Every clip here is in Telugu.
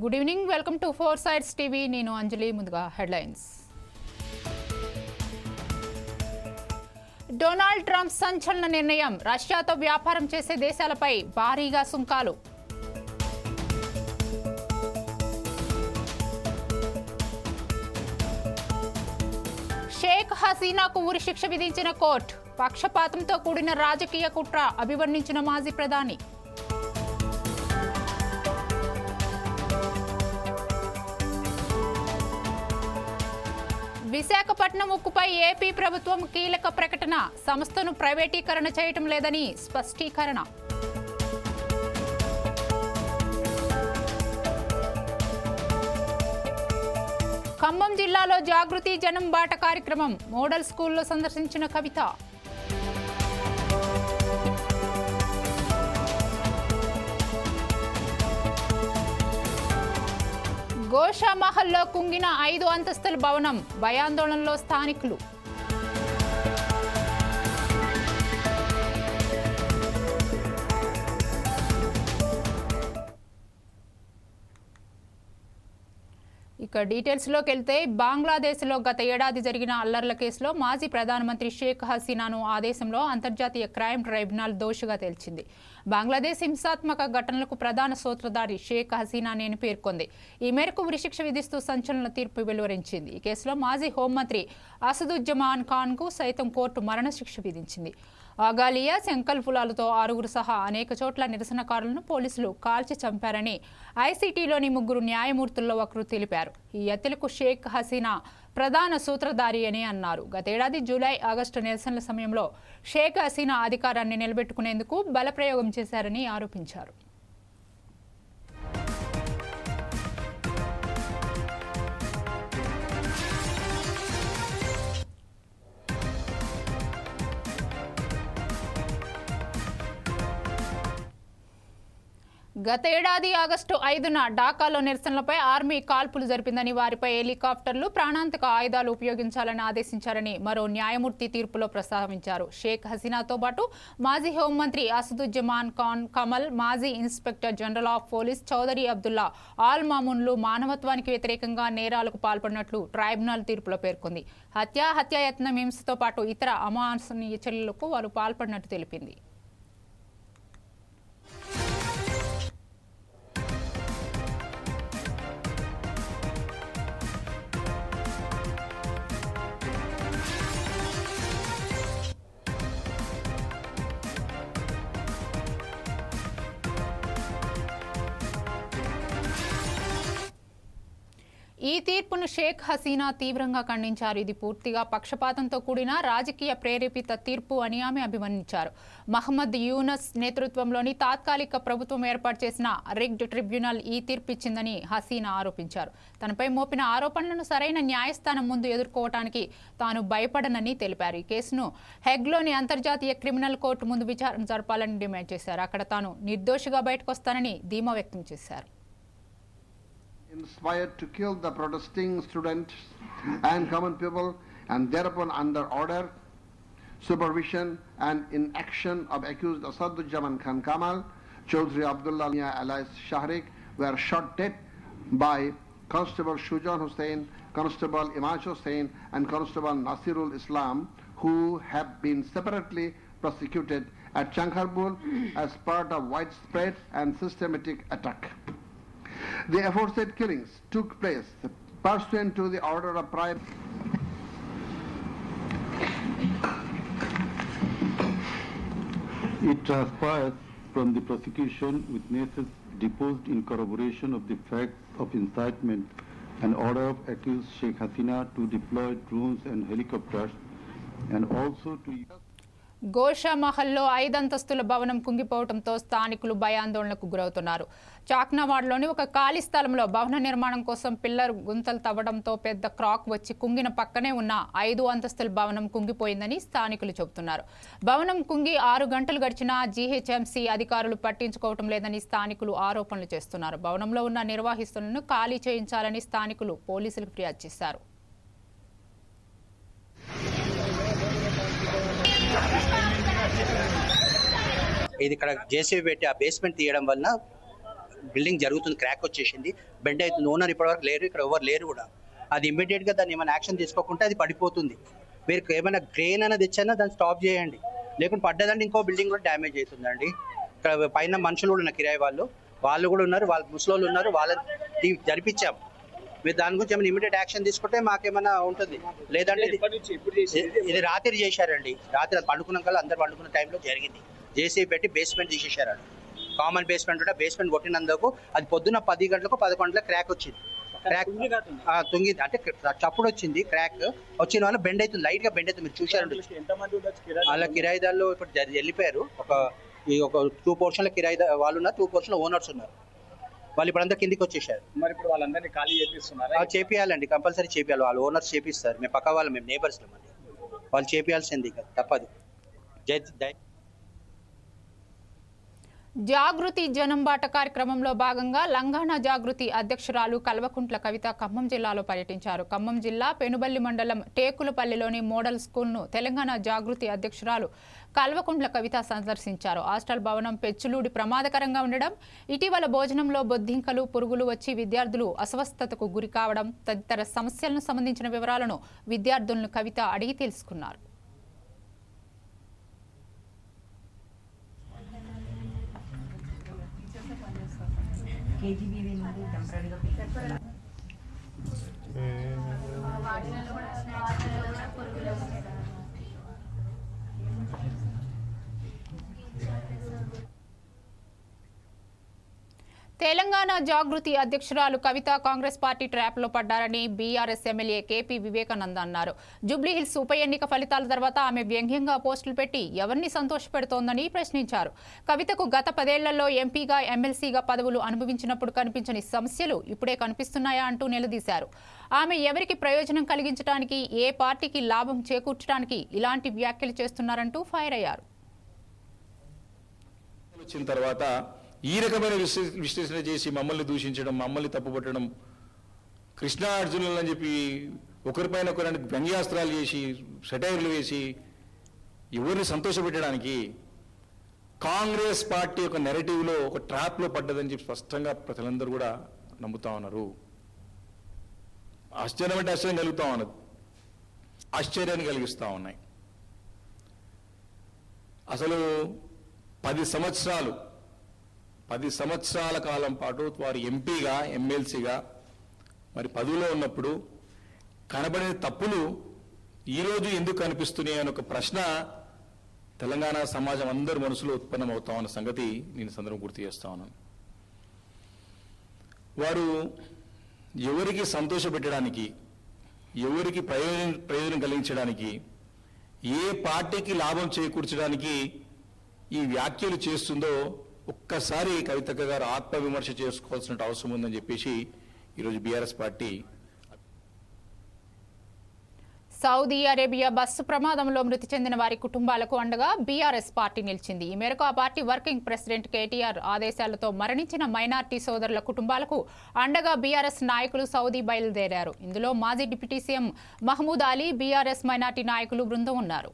Good evening welcome to four sides TV నేను అంజలి ముందుగా హెడ్లైన్స్ డొనాల్డ్ ట్రంప్ సంచలన నిర్ణయం. రష్యాతో వ్యాపారం చేసే దేశాలపై భారీగా సుంకాలు. షేక్ హసీనాకు ఉరి శిక్ష విధించిన కోర్టు. పక్షపాతంతో కూడిన రాజకీయ కుట్ర అభివర్ణించిన మాజీ ప్రధాని. విశాఖపట్నం ఉక్కుపై ఏపీ ప్రభుత్వం కీలక ప్రకటన. సంస్థను ప్రైవేటీకరణ చేయటం లేదని స్పష్టీకరణ. ఖమ్మం జిల్లాలో జాగృతి జనం బాట కార్యక్రమం. మోడల్ స్కూల్లో సందర్శించిన కవిత. గోషామహల్లో కుంగిన ఐదు అంతస్తుల భవనం భయాందోళనలో స్థానికులు. ఇక డీటెయిల్స్లోకి వెళ్తే బంగ్లాదేశ్లో గత ఏడాది జరిగిన అల్లర్ల కేసులో మాజీ ప్రధానమంత్రి షేక్ హసీనాను ఆదేశంలో అంతర్జాతీయ క్రైమ్ ట్రైబ్యునల్ దోషిగా తేల్చింది. బంగ్లాదేశ్ హింసాత్మక ఘటనలకు ప్రధాన సూత్రధారి షేక్ హసీనానేని పేర్కొంది. ఈ మేరకు ఉరిశిక్ష విధిస్తూ సంచలన తీర్పు వెలువరించింది. ఈ కేసులో మాజీ హోంమంత్రి అసదుజ్జమాన్ ఖాన్కు సైతం కోర్టు మరణశిక్ష విధించింది. ఆగాలియా శంకల్పులాలతో ఆరుగురు సహా అనేక చోట్ల నిరసనకారులను పోలీసులు కాల్చి చంపారని ఐసీటీలోని ముగ్గురు న్యాయమూర్తుల్లో ఒకరు తెలిపారు. ఈ హత్యలకు షేక్ హసీనా ప్రధాన సూత్రధారి అని అన్నారు. గతేడాది జూలై ఆగస్టు నిరసనల సమయంలో షేక్ హసీనా అధికారాన్ని నిలబెట్టుకునేందుకు బలప్రయోగం చేశారని ఆరోపించారు. గత ఏడాది ఆగస్టు ఐదున ఢాకాలో నిరసనలపై ఆర్మీ కాల్పులు జరిపిందని వారిపై హెలికాప్టర్లు ప్రాణాంతక ఆయుధాలు ఉపయోగించాలని ఆదేశించారని మరో న్యాయమూర్తి తీర్పులో ప్రస్తావించారు. షేక్ హసీనాతో పాటు మాజీ హోంమంత్రి అసదుజ్జమాన్ ఖాన్ కమల్ మాజీ inspector general of police Chowdhury Abdullah Al మామూన్లు మానవత్వానికి వ్యతిరేకంగా నేరాలకు పాల్పడినట్లు ట్రైబ్యునల్ తీర్పులో పేర్కొంది. హత్య హత్యాయత్నం హింసతో పాటు ఇతర అమానసనీయ చర్యలకు వారు పాల్పడినట్టు తెలిపింది. ఈ తీర్పును షేక్ హసీనా తీవ్రంగా ఖండించారు. ఇది పూర్తిగా పక్షపాతంతో కూడిన రాజకీయ ప్రేరేపిత తీర్పు అని ఆమె అభివర్ణించారు. మహమ్మద్ యూనస్ నేతృత్వంలోని తాత్కాలిక ప్రభుత్వం ఏర్పాటు చేసిన రిగ్డ్ ట్రిబ్యునల్ ఈ తీర్పు ఇచ్చిందని హసీనా ఆరోపించారు. తనపై మోపిన ఆరోపణలను సరైన న్యాయస్థానం ముందు ఎదుర్కోవటానికి తాను భయపడనని తెలిపారు. ఈ కేసును హెగ్లోని అంతర్జాతీయ క్రిమినల్ కోర్టు ముందు విచారణ జరపాలని డిమాండ్ చేశారు. అక్కడ తాను నిర్దోషిగా బయటకొస్తానని ధీమా వ్యక్తం చేశారు. inspired to kill the protesting students and common people, and thereupon under order, supervision, and inaction of accused Asaduজ্zaman Khan Kamal, Chaudhry Abdullah Mia Alias Shahrik were shot dead by Constable Shujan Hussain, Constable Imaj Hussain, and Constable Nasirul Islam, who have been separately prosecuted at Changharbul as part of widespread and systematic attack. The aforesaid killings took place pursuant to the order of Prime It transpires from the prosecution witnesses deposed in corroboration of the facts of incitement and order of accused Sheikh Hasina to deploy drones and helicopters and also to గోషామహల్లో ఐదంతస్తుల భవనం కుంగిపోవడంతో స్థానికులు భయాందోళనకు గురవుతున్నారు. చాక్నావాడలోని ఒక ఖాళీ స్థలంలో భవన నిర్మాణం కోసం పిల్లర్ గుంతలు తవ్వడంతో పెద్ద క్రాక్ వచ్చి కుంగిన పక్కనే ఉన్న ఐదు అంతస్తుల భవనం కుంగిపోయిందని స్థానికులు చెబుతున్నారు. భవనం కుంగి ఆరు గంటలు గడిచినా జీహెచ్ఎంసీ అధికారులు పట్టించుకోవటం లేదని స్థానికులు ఆరోపణలు చేస్తున్నారు. భవనంలో ఉన్న నిర్వాహిస్తులను ఖాళీ చేయించాలని స్థానికులు పోలీసులకు ఫిర్యాదు చేశారు. ఇది ఇక్కడ జేసీబీ పెట్టి ఆ బేస్మెంట్ తీయడం వలన బిల్డింగ్ జరుగుతుంది క్రాక్ వచ్చేసింది. బెండ్ అవుతుంది. ఓనర్ ఇప్పటివరకు లేరు ఇక్కడ ఎవరు లేరు కూడా. అది ఇమ్మీడియట్గా దాన్ని ఏమైనా యాక్షన్ తీసుకోకుంటే అది పడిపోతుంది. మీరు ఏమైనా గ్రెయిన్ అనేది తెచ్చైనా దాన్ని స్టాప్ చేయండి. లేకుంటే పడ్డదంటే ఇంకో బిల్డింగ్ కూడా డ్యామేజ్ అవుతుందండి. ఇక్కడ పైన మనుషులు కూడా ఉన్నారు కిరాయి వాళ్ళు. వాళ్ళు కూడా ఉన్నారు వాళ్ళు ముసలోళ్ళు ఉన్నారు వాళ్ళని జరిపించాం. మీరు దాని గురించి ఏమైనా ఇమీడియట్ యాక్షన్ తీసుకుంటే మాకేమైనా ఉంటుంది. లేదంటే ఇది- రాత్రి చేశారండి. రాత్రి పండుకున్న కల్లా అందరు పండుకున్న టైంలో జరిగింది. జేసీబీ పెట్టి బేస్మెంట్ తీసేశారు కామన్ బేస్మెంట్ ఉంటే బేస్మెంట్ కొట్టినందుకు అది పొద్దున్న పది గంటలకు పదకొండు గంటలకు క్రాక్ వచ్చింది. క్రాక్ తుంగింది అంటే చప్పుడు వచ్చింది క్రాక్ వచ్చిన వల్ల బెండ్ అవుతుంది లైట్గా బెండ్ అవుతుంది. మీరు చూశారండి. వాళ్ళ కిరాయిదారులు ఇప్పుడు వెళ్ళిపోయారు. ఒక ఈ ఒక టూ పోర్షన్ల కిరాయిదా వాళ్ళు ఉన్నారు టూ పోర్షన్ ఓనర్స్ ఉన్నారు. వాళ్ళు ఇప్పుడు అంతా కిందికి వచ్చేసారు. మరి ఇప్పుడు వాళ్ళందరినీ ఖాళీ చేపిస్తున్నారా? చేపియాలండి. కంపల్సరీ చేపియాలి. వాళ్ళు ఓనర్స్ చేపిస్తారు. మేము పక్క వాళ్ళు మేము నేబర్స్ అండి. వాళ్ళు చేపియాల్సింది ఇక తప్పదు. జై జై జాగృతి జనం బాట కార్యక్రమంలో భాగంగా లంగాణ జాగృతి అధ్యక్షురాలు కల్వకుంట్ల కవిత ఖమ్మం జిల్లాలో పర్యటించారు. ఖమ్మం జిల్లా పెనుబల్లి మండలం టేకులపల్లిలోని మోడల్ స్కూల్ను తెలంగాణ జాగృతి అధ్యక్షురాలు కల్వకుంట్ల కవిత సందర్శించారు. హాస్టల్ భవనం పెచ్చులూడి ప్రమాదకరంగా ఉండడం ఇటీవల భోజనంలో బొద్దింకలు పురుగులు వచ్చి విద్యార్థులు అస్వస్థతకు గురి కావడం తదితర సమస్యలను సంబంధించిన వివరాలను విద్యార్థులను కవిత అడిగి తెలుసుకున్నారు. కేజీబీవీ నుండి టెంపరీగా తెలంగాణ జాగృతి అధ్యక్షురాలు కవిత కాంగ్రెస్ పార్టీ ట్రాప్లో పడ్డారని బీఆర్ఎస్ ఎమ్మెల్యే కేపీ వివేకానంద అన్నారు. జూబ్లీహిల్స్ ఉప ఎన్నిక ఫలితాల తర్వాత ఆమె వ్యంగ్యంగా పోస్టులు పెట్టి ఎవరిని సంతోషపెడుతోందని ప్రశ్నించారు. కవితకు గత పదేళ్ళలో ఎంపీగా ఎమ్మెల్సీగా పదవులు అనుభవించినప్పుడు కనిపించని సమస్యలు ఇప్పుడే కనిపిస్తున్నాయా అంటూ నిలదీశారు. ఆమె ఎవరికి ప్రయోజనం కలిగించడానికి ఏ పార్టీకి లాభం చేకూర్చడానికి ఇలాంటి వ్యాఖ్యలు చేస్తున్నారంటూ ఫైర్ అయ్యారు. వచ్చిన తర్వాత ఈ రకమైన విశ్లే- విశ్లేషణ చేసి మమ్మల్ని దూషించడం మమ్మల్ని తప్పుపట్టడం కృష్ణా అర్జునులు అని చెప్పి ఒకరిపైన ఒకరిని వ్యంగ్యాస్త్రాలు చేసి సెటైర్లు వేసి ఎవరిని సంతోషపెట్టడానికి కాంగ్రెస్ పార్టీ యొక్క నెరటివ్లో ఒక ట్రాప్లో పడ్డదని చెప్పి స్పష్టంగా ప్రజలందరూ కూడా నమ్ముతా ఉన్నారు. ఆశ్చర్యం అంటే ఆశ్చర్యం కలుగుతా ఉన్నది. ఆశ్చర్యాన్ని కలిగిస్తూ ఉన్నాయి. అసలు పది సంవత్సరాలు పది సంవత్సరాల కాలం పాటు వారు ఎంపీగా ఎమ్మెల్సీగా మరి పదవిలో ఉన్నప్పుడు కనబడిన తప్పులు ఈరోజు ఎందుకు కనిపిస్తున్నాయి అనే ఒక ప్రశ్న తెలంగాణ సమాజం అందరి మనసులో ఉత్పన్నమవుతా ఉన్న సంగతి నేను సందర్భం గుర్తు చేస్తా ఉన్నాను. వారు ఎవరికి సంతోషపెట్టడానికి ఎవరికి ప్రయోజనం ప్రయోజనం కలిగించడానికి ఏ పార్టీకి లాభం చేకూర్చడానికి ఈ వ్యాఖ్యలు చేస్తుందో ఒక్కసారి కవితక్క గారు ఆత్మవిమర్శ చేసుకోవాల్సిన అవసరం ఉందని చెప్పేసి ఈరోజు BRS party Saudi Arabia bus ప్రమాదంలో మృతి చెందిన వారి కుటుంబాలకు అండగా బీఆర్ఎస్ పార్టీ నిలిచింది. ఈ మేరకు ఆ పార్టీ వర్కింగ్ ప్రెసిడెంట్ కేటీఆర్ ఆదేశాలతో మరణించిన మైనార్టీ సోదరుల కుటుంబాలకు అండగా బీఆర్ఎస్ నాయకులు సౌదీ బయలుదేరారు. ఇందులో మాజీ deputy CM Mahmood Ali BRS minority నాయకులు బృందం ఉన్నారు.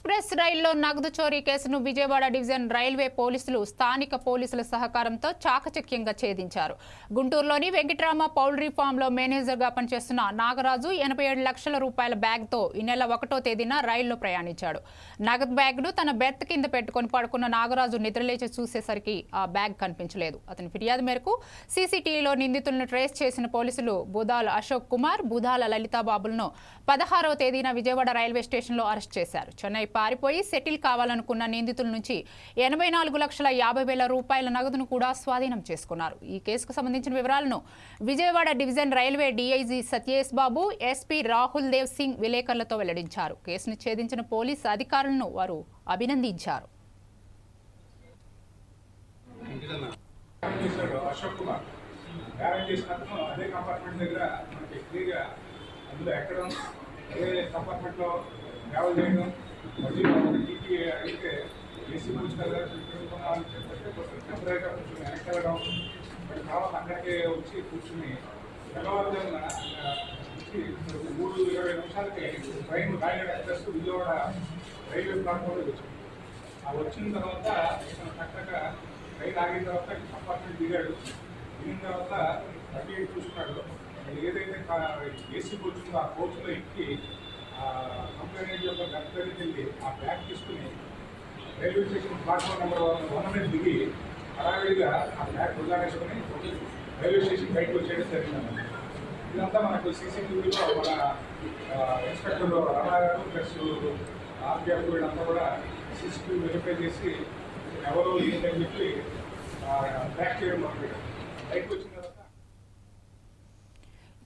ఎక్స్ప్రెస్ రైల్లో నగదు చోరీ కేసును విజయవాడ డివిజన్ రైల్వే పోలీసులు స్థానిక పోలీసుల సహకారంతో చాకచక్యంగా ఛేదించారు. గుంటూరులోని వెంకట్రామ పౌల్ట్రీ ఫామ్లో మేనేజర్గా పనిచేస్తున్న నాగరాజు ఎనభై ఏడు లక్షల రూపాయల బ్యాగ్తో ఈ నెల ఒకటో తేదీన రైల్లో ప్రయాణించాడు. నగదు బ్యాగ్ను తన బెర్త్ కింద పెట్టుకొని పడుకున్న నాగరాజు నిద్రలేచి చూసేసరికి ఆ బ్యాగ్ కనిపించలేదు. అతని ఫిర్యాదు మేరకు సీసీటీవీలో నిందితులను ట్రేస్ చేసిన పోలీసులు బుధాల అశోక్ కుమార్ బుధాల లలితాబాబులను పదహారవ తేదీన విజయవాడ రైల్వే స్టేషన్లో అరెస్ట్ చేశారు. చెన్నై పారిపోయి సెటిల్ కావాలనుకున్న నిందితుల నుంచి ఎనభై నాలుగు లక్షల యాభై వేల రూపాయల నగదును కూడా స్వాధీనం చేసుకున్నారు. ఈ కేసుకు సంబంధించిన వివరాలను Vijayawada division railway DIG Satyesh Babu SP Rahul Dev Singh విలేకరులతో వెల్లడించారు. కేసును ఛేదించిన పోలీసు అధికారులను వారు అభినందించారు. అదే కంపార్ట్మెంట్ దగ్గర మనకి క్లియర్గా అందులో ఎక్కడం అదే కంపార్ట్మెంట్లో ట్రావెల్ చేయడం టీటీ అయితే ఏసీ బుక్స్ కదా అని చెప్పేసి టెంపరీగా కొంచెం వెనక్కి వెళ్ళడం మరి తర్వాత అక్కడికే వచ్చి కూర్చుని తెల్లవారుజామున వచ్చి మూడు ఇరవై నిమిషాలకి train Rayagada express Vijayawada railway ప్లాట్ఫామ్లో వచ్చింది. ఆ వచ్చిన తర్వాత చక్కగా ట్రైన్ ఆగిన తర్వాత కంపార్ట్మెంట్ దిగాడు. దిగిన తర్వాత అటు చూసుకున్నాడు. ఏదైతే ఏసీ కోచ్ ఉందో ఆ కోచ్లో ఎక్కి ఆ కంపెనీ యొక్క గత వెళ్ళి ఆ బ్యాగ్ తీసుకుని railway station platform number one మీద దిగి హడావిడిగా ఆ బ్యాగ్ వదిలేసుకుని రైల్వే స్టేషన్ బయటకు వచ్చేయడం జరిగిందన్నమాట. ఇదంతా మనకు సీసీటీవీలో మన ఇన్స్పెక్టర్ రమణ గారు ప్లస్ ఆర్పిఎఫ్ వీళ్ళంతా కూడా సీసీటీవీ వెరిఫై చేసి ఎవరు ఏంటని చెప్పి ట్రాక్ చేయడం మొదలుపెట్టారు. బయటకు వచ్చిన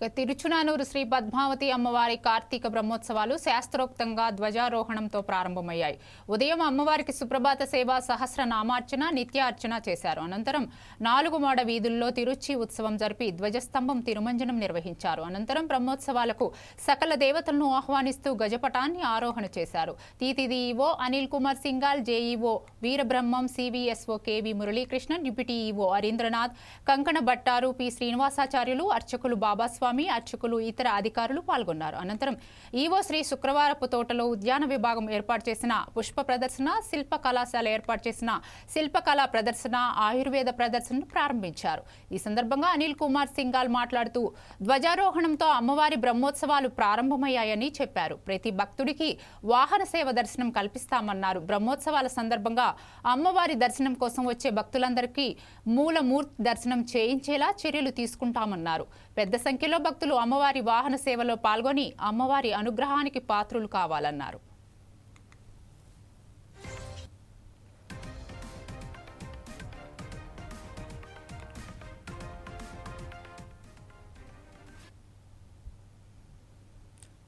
ఇక తిరుచునానూరు శ్రీ పద్మావతి అమ్మవారి కార్తీక బ్రహ్మోత్సవాలు శాస్త్రోక్తంగా ధ్వజారోహణంతో ప్రారంభమయ్యాయి. ఉదయం అమ్మవారికి సుప్రభాత సేవ సహస్ర నామార్చన నిత్యార్చన చేశారు. అనంతరం నాలుగు మాడ వీధుల్లో తిరుచి ఉత్సవం జరిపి ధ్వజస్తంభం తిరుమంజనం నిర్వహించారు. అనంతరం బ్రహ్మోత్సవాలకు సకల దేవతలను ఆహ్వానిస్తూ గజపటాన్ని ఆరోహణ చేశారు. TTD EO Anil Kumar Singhal JEO Veerabrahmam CVSO K V Muralikrishnan deputy EO Harindranath కంకణ భట్టారు పి శ్రీనివాసాచార్యులు అర్చకులు బాబాస్వామి అర్చకులు ఇతర అధికారులు పాల్గొన్నారు. అనంతరం ఈవో శ్రీ శుక్రవారపు తోటలో ఉద్యాన విభాగం ఏర్పాటు చేసిన పుష్ప ప్రదర్శన శిల్ప కళాశాల ఏర్పాటు చేసిన శిల్పకళా ప్రదర్శన ఆయుర్వేద ప్రదర్శనను ప్రారంభించారు. ఈ సందర్భంగా అనిల్ కుమార్ సింగాల్ మాట్లాడుతూ ధ్వజారోహణంతో అమ్మవారి బ్రహ్మోత్సవాలు ప్రారంభమయ్యాయని చెప్పారు. ప్రతి భక్తుడికి వాహన సేవ దర్శనం కల్పిస్తామన్నారు. బ్రహ్మోత్సవాల సందర్భంగా అమ్మవారి దర్శనం కోసం వచ్చే భక్తులందరికీ మూలమూర్తి దర్శనం చేయించేలా చర్యలు తీసుకుంటామన్నారు. పెద్ద సంఖ్యలో భక్తులు అమ్మవారి వాహన సేవలో పాల్గొని అమ్మవారి అనుగ్రహానికి పాత్రులు కావాలన్నారు.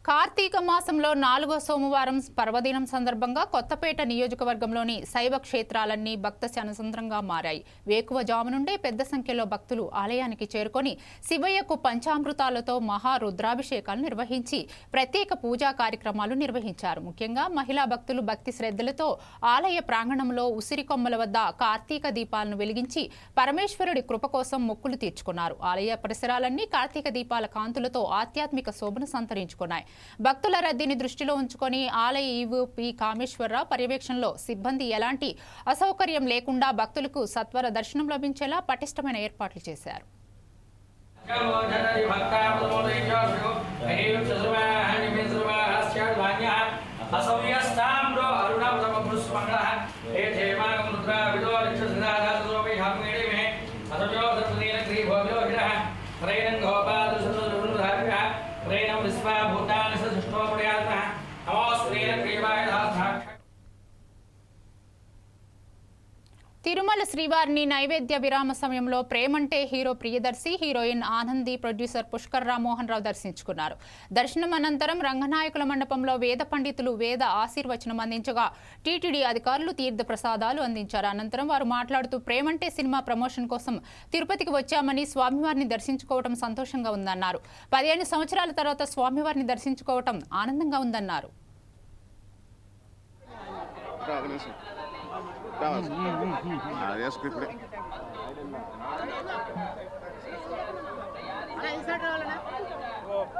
కార్తీక మాసంలో నాలుగో సోమవారం పర్వదినం సందర్భంగా కొత్తపేట నియోజకవర్గంలోని శైవ క్షేత్రాలన్నీ భక్త శనసంద్రంగా మారాయి. వేకువ జాము నుండే పెద్ద సంఖ్యలో భక్తులు ఆలయానికి చేరుకొని శివయ్యకు పంచామృతాలతో మహా రుద్రాభిషేకాలు నిర్వహించి ప్రత్యేక పూజా కార్యక్రమాలు నిర్వహించారు. ముఖ్యంగా మహిళా భక్తులు భక్తి శ్రద్ధలతో ఆలయ ప్రాంగణంలో ఉసిరి కొమ్మల వద్ద కార్తీక దీపాలను వెలిగించి పరమేశ్వరుడి కృప కోసం మొక్కులు తీర్చుకున్నారు. ఆలయ పరిసరాలన్నీ కార్తీక దీపాల కాంతులతో ఆధ్యాత్మిక శోభను సంతరించుకున్నాయి. భక్తుల రద్దీని దృష్టిలో ఉంచుకొని ఆలయ ఈవో పి కామేశ్వరరావు పర్యవేక్షణలో సిబ్బంది ఎలాంటి అసౌకర్యం లేకుండా భక్తులకు సత్వర దర్శనం లభించేలా పటిష్టమైన ఏర్పాట్లు చేశారు. భూతాన్ని తిరుమల శ్రీవారిని నైవేద్య విరామ సమయంలో Premante hero Priyadarshi heroine Anandi producer Pushkar Rammohan Rao దర్శించుకున్నారు. దర్శనం అనంతరం రంగనాయకుల మండపంలో వేద పండితులు వేద ఆశీర్వచనం అందించగా టీటీడీ అధికారులు తీర్థ ప్రసాదాలు అందించారు. అనంతరం వారు మాట్లాడుతూ ప్రేమంటే సినిమా ప్రమోషన్ కోసం తిరుపతికి వచ్చామని స్వామివారిని దర్శించుకోవడం సంతోషంగా ఉందన్నారు. పదిహేను సంవత్సరాల తర్వాత స్వామివారిని దర్శించుకోవడం ఆనందంగా ఉందన్నారు. అదే స్క్రిప్ట్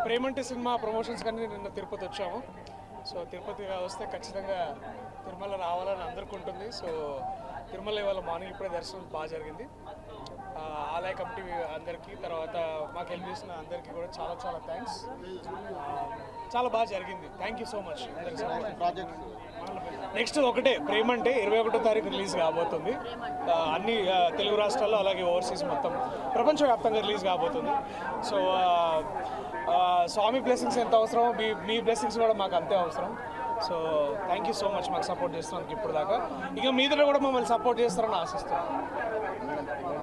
ప్రేమంటే సినిమా ప్రమోషన్స్ కానీ నిన్న తిరుపతి వచ్చాము. సో తిరుపతి వస్తే ఖచ్చితంగా తిరుమల రావాలని అందరికీ ఉంటుంది. సో తిరుమల ఇవాళ మార్నింగ్ ఇప్పుడే దర్శనం బాగా జరిగింది. ఆ, ఆలయ కమిటీ అందరికీ తర్వాత మాకు హెల్ప్ చేసిన అందరికీ కూడా చాలా చాలా థ్యాంక్స్ చాలా బాగా జరిగింది. Thank you so much next ఒకటే ప్రేమ అంటే ఇరవై ఒకటో తారీఖు రిలీజ్ కాబోతుంది. అన్ని తెలుగు రాష్ట్రాల్లో అలాగే ఓవర్సీస్ మొత్తం ప్రపంచవ్యాప్తంగా రిలీజ్ కాబోతుంది. సో స్వామి బ్లెస్సింగ్స్ ఎంత అవసరమో మీ మీ బ్లెస్సింగ్స్ కూడా మాకు అంతే అవసరం. So thank you so much మాకు సపోర్ట్ చేస్తున్నందుకు ఇప్పుడు దాకా ఇక మీద కూడా మమ్మల్ని సపోర్ట్ చేస్తారని ఆశిస్తున్నాను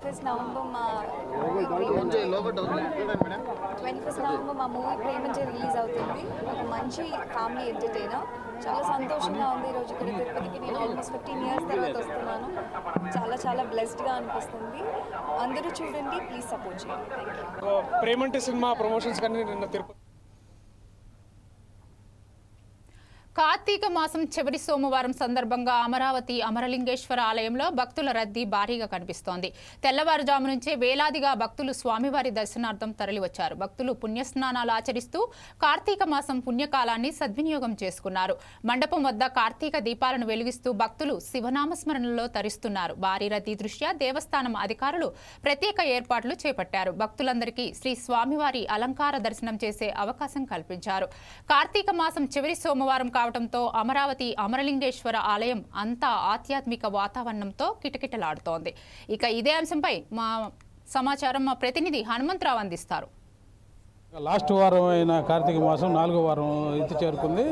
ఫస్ట్ నవంబర్ మా ట్వంటీ ఫస్ట్ నవంబర్ మా మూవీ ప్రేమించే రిలీజ్ అవుతుంది. ఒక మంచి ఫ్యామిలీ ఎంటర్టైనర్ చాలా సంతోషంగా ఉంది ఈరోజు ఇక్కడ తిరుపతికి. నేను ఆల్మోస్ట్ ఫిఫ్టీన్ ఇయర్స్ తర్వాత వస్తున్నాను. చాలా చాలా బ్లెస్డ్గా అనిపిస్తుంది. అందరూ చూడండి ప్లీజ్ సపోర్ట్ చేయండి. ప్రేమంటే సినిమా ప్రమోషన్స్ కానీ నిన్న తిరుపతి కార్తీక మాసం చివరి సోమవారం సందర్భంగా అమరావతి అమరలింగేశ్వర ఆలయంలో భక్తుల రద్దీ భారీగా కనిపిస్తోంది. తెల్లవారుజాము నుంచే వేలాదిగా భక్తులు స్వామివారి దర్శనార్థం తరలివచ్చారు. భక్తులు పుణ్యస్నానాలు ఆచరిస్తూ కార్తీక మాసం పుణ్యకాలాన్ని సద్వినియోగం చేసుకున్నారు. మండపం వద్ద కార్తీక దీపాలను వెలిగిస్తూ భక్తులు శివనామస్మరణలో తరిస్తున్నారు. భారీ రద్దీ దృష్ట్యా దేవస్థానం అధికారులు ప్రత్యేక ఏర్పాట్లు చేపట్టారు. భక్తులందరికీ శ్రీ స్వామివారి అలంకార దర్శనం చేసే అవకాశం కల్పించారు. కార్తీక మాసం చివరి సోమవారం కావడంతో అమరావతి అమరలింగేశ్వర ఆలయం అంతా ఆధ్యాత్మిక వాతావరణంతో కిటకిటలాడుతోంది. ఇక ఇదే అంశంపై మా సమాచారం మా ప్రతినిధి హనుమంతరావు అందిస్తారు. లాస్ట్ వారం అయిన కార్తీక మాసం నాలుగో వారం అయితే చేరుకుంది.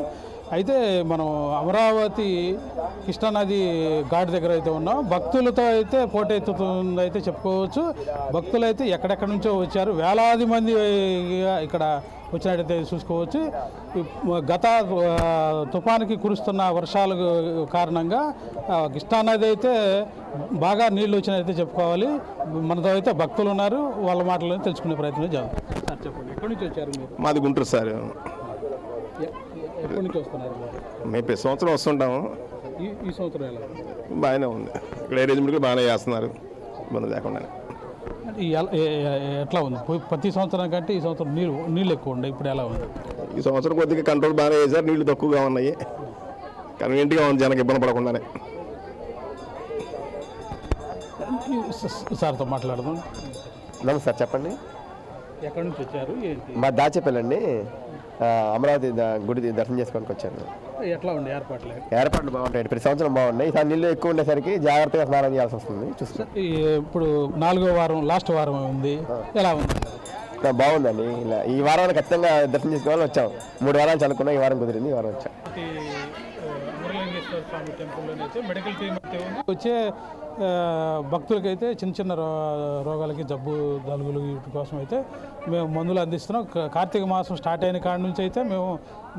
అయితే మనం అమరావతి కృష్ణానది ఘాట్ దగ్గర అయితే ఉన్నాం. భక్తులతో అయితే పోటెత్తుతుంది అయితే చెప్పుకోవచ్చు. భక్తులు అయితే ఎక్కడెక్కడి నుంచో వచ్చారు. వేలాది మంది ఇక్కడ వచ్చినట్టయితే చూసుకోవచ్చు. గత తుఫానుకి కురుస్తున్న వర్షాల కారణంగా ఆ, కృష్ణానది అయితే బాగా నీళ్ళు వచ్చినట్టయితే చెప్పుకోవాలి. మనతో అయితే భక్తులు ఉన్నారు. వాళ్ళ మాటలను తెలుసుకునే ప్రయత్నం చేద్దాం. సార్ చెప్పండి. ఎక్కడి నుంచి వచ్చారు మీరు? మాది గుంటూరు సార్. ఎక్కడి నుంచి వస్తున్నారు? మేము ప్రతి సంవత్సరం వస్తుంటాము. ఈ ఈ సంవత్సరం ఎలా బాగానే ఉంది. ఇక్కడ అరేంజ్మెంట్ కూడా బాగానే చేస్తున్నారు. ఇబ్బంది లేకుండా ఎట్లా ఉంది? పోయి- ప్రతి సంవత్సరం కంటే ఈ సంవత్సరం నీళ్ళు నీళ్ళు ఎక్కువ ఉండే ఇప్పుడు ఎలా ఉంది? ఈ సంవత్సరం కొద్దిగా కంట్రోల్ బాగానే చేశారు నీళ్ళు తక్కువగా ఉన్నాయి. కన్వీనియంట్గా ఉంది జనకి ఇబ్బంది పడకుండానే. సార్తో మాట్లాడదాం. నమస్తే సార్ చెప్పండి. ఎక్కడి నుంచి వచ్చారు? ఏంటి? మా దాచేపల్లండి అమరావతి గుడి దర్శనం చేసుకోడానికి వచ్చాను. ఎట్లా ఉంది ఏర్పాట్లు? ఏర్పాట్లు బాగుంటాయి. ప్రతి సంవత్సరం బాగున్నాయి. ఈసారి నీళ్ళు ఎక్కువ ఉండేసరికి జాగ్రత్తగా స్నానం చేయాల్సి వస్తుంది. చూస్తాం ఇప్పుడు నాలుగో వారం లాస్ట్ వారం ఉంది. ఎలా ఉంది? బాగుందండి. ఇలా ఈ వారాన్ని ఖచ్చితంగా దర్శనం చేసుకోవాలని వచ్చాం. మూడు వారాలు చనుకున్నాం ఈ వారం కుదిరింది. ఈ వారం వచ్చాం. అమరలింగేశ్వర స్వామి టెంపుల్లోనైతే మెడికల్ అయితే ఉంది. వచ్చే భక్తులకైతే చిన్న చిన్న రో రోగాలకి జబ్బు దలుగులు వీటి కోసం అయితే మేము మందులు అందిస్తున్నాం. కార్తీక మాసం స్టార్ట్ అయిన కాడి నుంచి అయితే మేము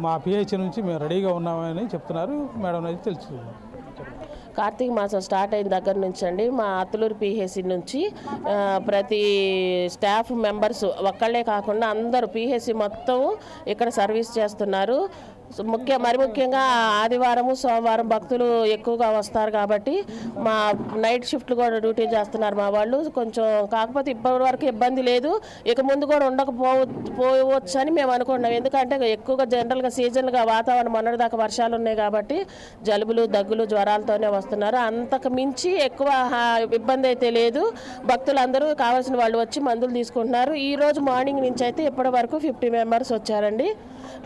మా పిహెచ్ నుంచి మేము రెడీగా ఉన్నామని చెప్తున్నారు. మేడం అయితే తెలుసుకున్నాం కార్తీక మాసం స్టార్ట్ అయిన దగ్గర నుంచి అండి మా అత్తులూరు పిహెసి నుంచి ప్రతి స్టాఫ్ మెంబర్స్ ఒక్కళ్ళే కాకుండా అందరూ పిహెసి మొత్తం ఇక్కడ సర్వీస్ చేస్తున్నారు. ముఖ్య మరి ముఖ్యంగా ఆదివారం సోమవారం భక్తులు ఎక్కువగా వస్తారు కాబట్టి మా నైట్ షిఫ్ట్లు కూడా డ్యూటీ చేస్తున్నారు మా వాళ్ళు. కొంచెం కాకపోతే ఇప్పటి వరకు ఇబ్బంది లేదు. ఇక ముందు కూడా ఉండకపో పోవచ్చు అని మేము అనుకుంటున్నాం. ఎందుకంటే ఎక్కువగా జనరల్గా సీజన్గా వాతావరణం మొన్నటిదాకా వర్షాలు ఉన్నాయి కాబట్టి జలుబులు దగ్గులు జ్వరాలతోనే వస్తున్నారు. అంతకు మించి ఎక్కువ హా- ఇబ్బంది అయితే లేదు. భక్తులందరూ కావాల్సిన వాళ్ళు వచ్చి మందులు తీసుకుంటున్నారు. ఈ రోజు మార్నింగ్ నుంచి అయితే ఇప్పటి వరకు ఫిఫ్టీ మెంబర్స్ వచ్చారండి.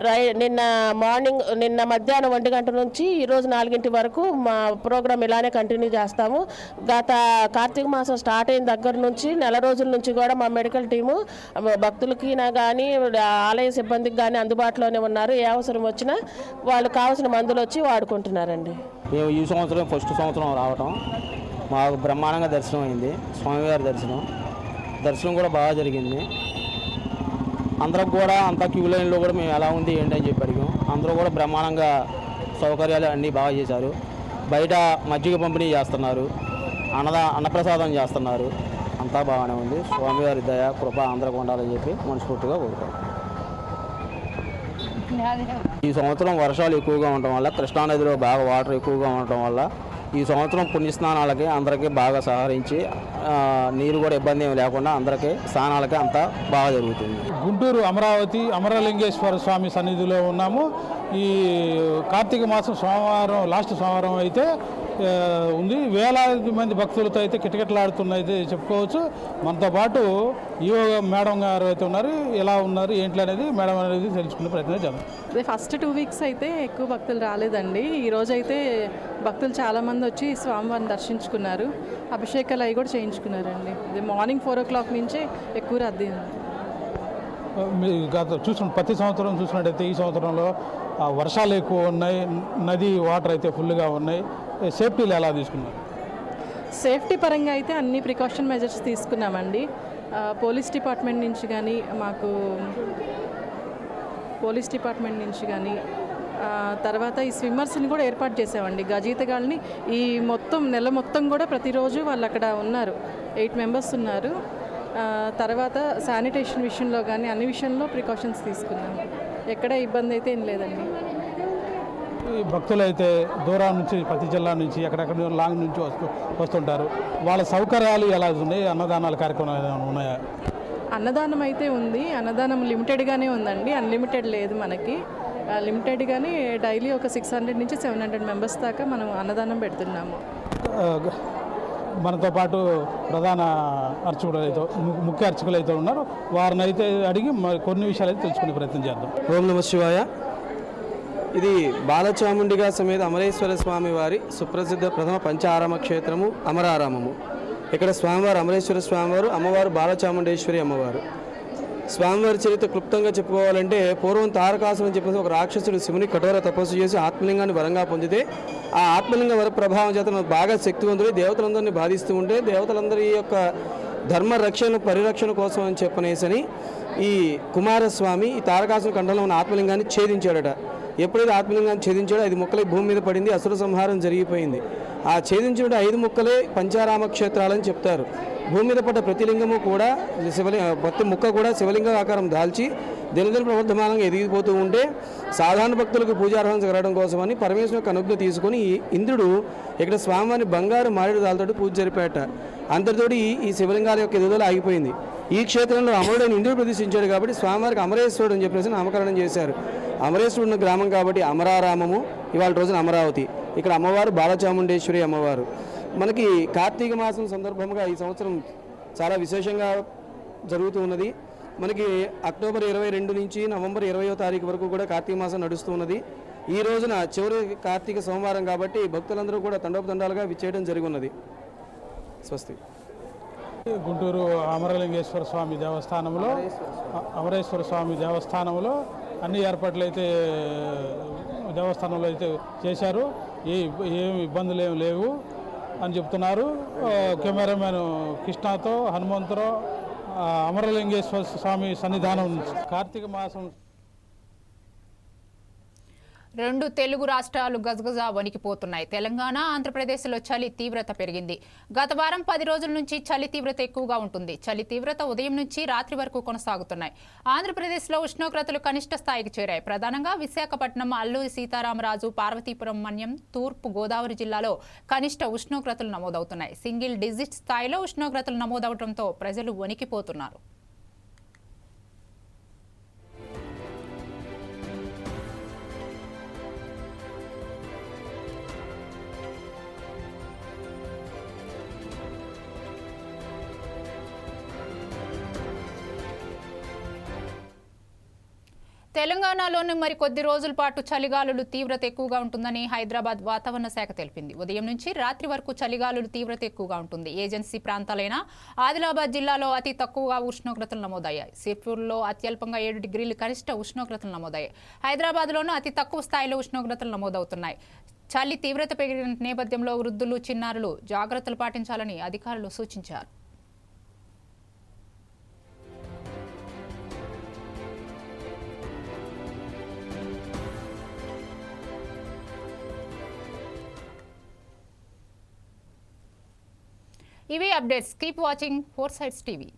రై నిన్న మార్నింగ్ నిన్న మధ్యాహ్నం ఒంటి గంట నుంచి ఈరోజు నాలుగింటి వరకు మా ప్రోగ్రామ్ ఇలానే కంటిన్యూ చేస్తాము. గత కార్తీక మాసం స్టార్ట్ అయిన దగ్గర నుంచి నెల రోజుల నుంచి కూడా మా మెడికల్ టీము భక్తులకి కానీ ఆలయ సిబ్బందికి కానీ అందుబాటులోనే ఉన్నారు. ఏ అవసరం వచ్చినా వాళ్ళు కావాల్సిన మందులు వచ్చి వాడుకుంటున్నారండి. మేము ఈ సంవత్సరం ఫస్ట్ సంవత్సరం రావటం. మాకు బ్రహ్మాండంగా దర్శనం అయింది స్వామివారి దర్శనం. దర్శనం కూడా బాగా జరిగింది. అందరికి కూడా అంత క్యూ లైన్లో కూడా మేము ఎలా ఉంది ఏంటి అని చెప్పి అడిగాం. అందరూ కూడా బ్రహ్మాండంగా సౌకర్యాలు అన్నీ బాగా చేశారు. బయట మజ్జిగ పంపిణీ చేస్తున్నారు. అన్నదా అన్నప్రసాదం చేస్తున్నారు. అంతా బాగానే ఉంది. స్వామివారి దయ కృప అందరికి ఉండాలని చెప్పి మనస్ఫూర్తిగా కోరుతాం ఈ సంవత్సరం వర్షాలు ఎక్కువగా ఉండటం వల్ల కృష్ణానదిలో బాగా వాటర్ ఎక్కువగా ఉండటం వల్ల ఈ సంవత్సరం పుణ్యస్నానాలకి అందరికీ బాగా సహకరించి నీరు కూడా ఇబ్బంది ఏమి లేకుండా అందరికీ స్నానాలకి అంతా బాగా జరుగుతుంది. గుంటూరు అమరావతి అమరలింగేశ్వర స్వామి సన్నిధిలో ఉన్నాము. ఈ కార్తీక మాసం సోమవారం లాస్ట్ సోమవారం అయితే ఉంది. వేలాది మంది భక్తులతో అయితే కిటకిటలాడుతున్నైతే చెప్పుకోవచ్చు. మనతో పాటు ఈవో మేడం గారు అయితే ఉన్నారు. ఎలా ఉన్నారు? ఏంటి అనేది మేడం అనేది తెలుసుకునే ప్రయత్నం చేద్దాం. అదే ఫస్ట్ టూ వీక్స్ అయితే ఎక్కువ భక్తులు రాలేదండి. ఈ రోజు అయితే భక్తులు చాలామంది వచ్చి స్వామివారిని దర్శించుకున్నారు. అభిషేకాలు అవి కూడా చేయించుకున్నారండి. ఇది మార్నింగ్ ఫోర్ ఓ క్లాక్ నుంచే ఎక్కువ రద్దీ గత చూసిన ప్రతి సంవత్సరం చూసినట్టయితే ఈ సంవత్సరంలో వర్షాలు ఎక్కువ ఉన్నాయి. నది వాటర్ అయితే ఫుల్గా ఉన్నాయి. సేఫ్టీలు ఎలా తీసుకున్నారు? సేఫ్టీ పరంగా అయితే అన్ని ప్రికాషన్ మెజర్స్ తీసుకున్నామండి. పోలీస్ డిపార్ట్మెంట్ నుంచి కానీ మాకు పోలీస్ డిపార్ట్మెంట్ నుంచి కానీ తర్వాత ఈ స్విమ్మర్స్ని కూడా ఏర్పాటు చేసామండి. గజీతగాళ్ళని ఈ మొత్తం నెల మొత్తం కూడా ప్రతిరోజు వాళ్ళు అక్కడ ఉన్నారు. ఎయిట్ మెంబర్స్ ఉన్నారు. తర్వాత శానిటేషన్ విషయంలో కానీ అన్ని విషయంలో ప్రికాషన్స్ తీసుకున్నాము. ఎక్కడ ఇబ్బంది అయితే ఏం లేదండి. ఈ భక్తులైతే దూరం నుంచి ప్రతి జిల్లా నుంచి ఎక్కడెక్కడ లాంగ్ నుంచి వస్తూ వస్తుంటారు. వాళ్ళ సౌకర్యాలు ఎలా ఉన్నాయి? అన్నదానాల కార్యక్రమాలు ఏమైనా ఉన్నాయా? అన్నదానం అయితే ఉంది. అన్నదానం లిమిటెడ్గానే ఉందండి. అన్లిమిటెడ్ లేదు మనకి. లిమిటెడ్గానే డైలీ ఒక సిక్స్ హండ్రెడ్ నుంచి సెవెన్ హండ్రెడ్ మెంబర్స్ దాకా మనం అన్నదానం పెడుతున్నాము. మనతో పాటు ప్రధాన అర్చకులు అయితే ము- ముఖ్య అర్చకులు అయితే ఉన్నారు. వారిని అయితే అడిగి కొన్ని విషయాలు అయితే తెలుసుకునే ప్రయత్నం చేద్దాం. ఓం నమ శివాయ. ఇది బాలచాముండిగా సమేత అమరేశ్వర స్వామి వారి సుప్రసిద్ధ ప్రథమ పంచారామ క్షేత్రము అమరారామము. ఇక్కడ స్వామివారు అమరేశ్వర స్వామివారు అమ్మవారు బాలచాముండేశ్వరి అమ్మవారు. స్వామివారి చరిత్ర క్లుప్తంగా చెప్పుకోవాలంటే పూర్వం తారకాసురం అని చెప్పేసి ఒక రాక్షసుడు శివుని కఠోర తపస్సు చేసి ఆత్మలింగాన్ని వరంగా పొందితే ఆ ఆత్మలింగ వర ప్రభావం చేత బాగా శక్తివంతుడై దేవతలందరినీ బాధిస్తూ ఉంటే దేవతలందరి యొక్క ధర్మ రక్షణ పరిరక్షణ కోసం అని చెప్పనేసని ఈ కుమారస్వామి ఈ తారకాసుర కంఠంలో ఉన్న ఆత్మలింగాన్ని ఛేదించాడట. ఎప్పుడైతే ఆత్మలింగాన్ని ఛేదించాడో ఐదు ముక్కలే భూమి మీద పడింది అసుర సంహారం జరిగిపోయింది. ఆ ఛేదించిన ఐదు ముక్కలే పంచారామ క్షేత్రాలని చెప్తారు. భూమి మీద పడ్డ ప్రతి లింగము కూడా శివలింగ ప్రతి ముక్క కూడా శివలింగ ఆకారం దాల్చి దినదిన ప్రవర్ధమానంగా ఎదిగిపోతూ ఉంటే సాధారణ భక్తులకు పూజార్హం జరగడం కోసమని పరమేశ్వర యొక్క అనుజ్ఞ తీసుకొని ఈ ఇంద్రుడు ఇక్కడ స్వామివారిని బంగారు మారేడు దాలతోటి పూజ జరిపేట అంతటితోటి ఈ- ఈ శివలింగాల యొక్క ఎదుగుదల ఆగిపోయింది. ఈ క్షేత్రంలో అమరుడైన ఇంద్రుడు ప్రతిష్ఠించాడు కాబట్టి స్వామివారికి అమరేశ్వరుడు అని చెప్పేసి నామకరణం చేశారు. అమరేశ్వరుడు ఉన్న గ్రామం కాబట్టి అమరారామము ఇవాళ రోజున అమరావతి. ఇక్కడ అమ్మవారు బాలచాముండేశ్వరి అమ్మవారు. మనకి కార్తీక మాసం సందర్భంగా ఈ సంవత్సరం చాలా విశేషంగా జరుగుతూ ఉన్నది. మనకి అక్టోబర్ ఇరవై రెండు నుంచి నవంబర్ ఇరవయో తారీఖు వరకు కూడా కార్తీక మాసం నడుస్తూ ఉన్నది. ఈ రోజున చివరి కార్తీక సోమవారం కాబట్టి భక్తులందరూ కూడా తండోపతండాలుగా విచ్చేయడం జరిగి ఉన్నది స్వస్తి. గుంటూరు అమరలింగేశ్వర స్వామి దేవస్థానంలో అమరేశ్వర స్వామి. దేవస్థానంలో అన్ని ఏర్పాట్లు అయితే దేవస్థానంలో అయితే చేశారు. ఏ ఏమి ఇబ్బందులు ఏమి లేవు అని చెప్తున్నారు. ఆ, కెమెరామెన్ కృష్ణతో హనుమంతరావు అమరలింగేశ్వర స్వామి సన్నిధానం కార్తీక మాసం రెండు తెలుగు రాష్ట్రాలు గజగజ వణికిపోతున్నాయి. తెలంగాణ ఆంధ్రప్రదేశ్లో చలి తీవ్రత పెరిగింది. గత వారం పది రోజుల నుంచి చలి తీవ్రత ఎక్కువగా ఉంటుంది. చలి తీవ్రత ఉదయం నుంచి రాత్రి వరకు కొనసాగుతున్నాయి. ఆంధ్రప్రదేశ్లో ఉష్ణోగ్రతలు కనిష్ట స్థాయికి చేరాయి. ప్రధానంగా విశాఖపట్నం అల్లూరి సీతారామరాజు పార్వతీపురం మన్యం తూర్పు గోదావరి జిల్లాలో కనిష్ట ఉష్ణోగ్రతలు నమోదవుతున్నాయి. సింగిల్ డిజిట్ స్థాయిలో ఉష్ణోగ్రతలు నమోదవడంతో ప్రజలు వణికిపోతున్నారు. తెలంగాణలోని మరి కొద్ది రోజుల పాటు చలిగాలులు తీవ్రత ఎక్కువగా ఉంటుందని హైదరాబాద్ వాతావరణ శాఖ తెలిపింది. ఉదయం నుంచి రాత్రి వరకు చలిగాలులు తీవ్రత ఎక్కువగా ఉంటుంది. ఏజెన్సీ ప్రాంతాలైన ఆదిలాబాద్ జిల్లాలో అతి తక్కువగా ఉష్ణోగ్రతలు నమోదయ్యాయి. సిర్పూర్లో అత్యల్పంగా ఏడు డిగ్రీలు కనిష్ట ఉష్ణోగ్రతలు నమోదయ్యాయి. హైదరాబాద్లోనూ అతి తక్కువ స్థాయిలో ఉష్ణోగ్రతలు నమోదవుతున్నాయి. చలి తీవ్రత పెరిగిన నేపథ్యంలో వృద్ధులు చిన్నారులు జాగ్రత్తలు పాటించాలని అధికారులు సూచించారు. ఇవే updates keep watching four sides TV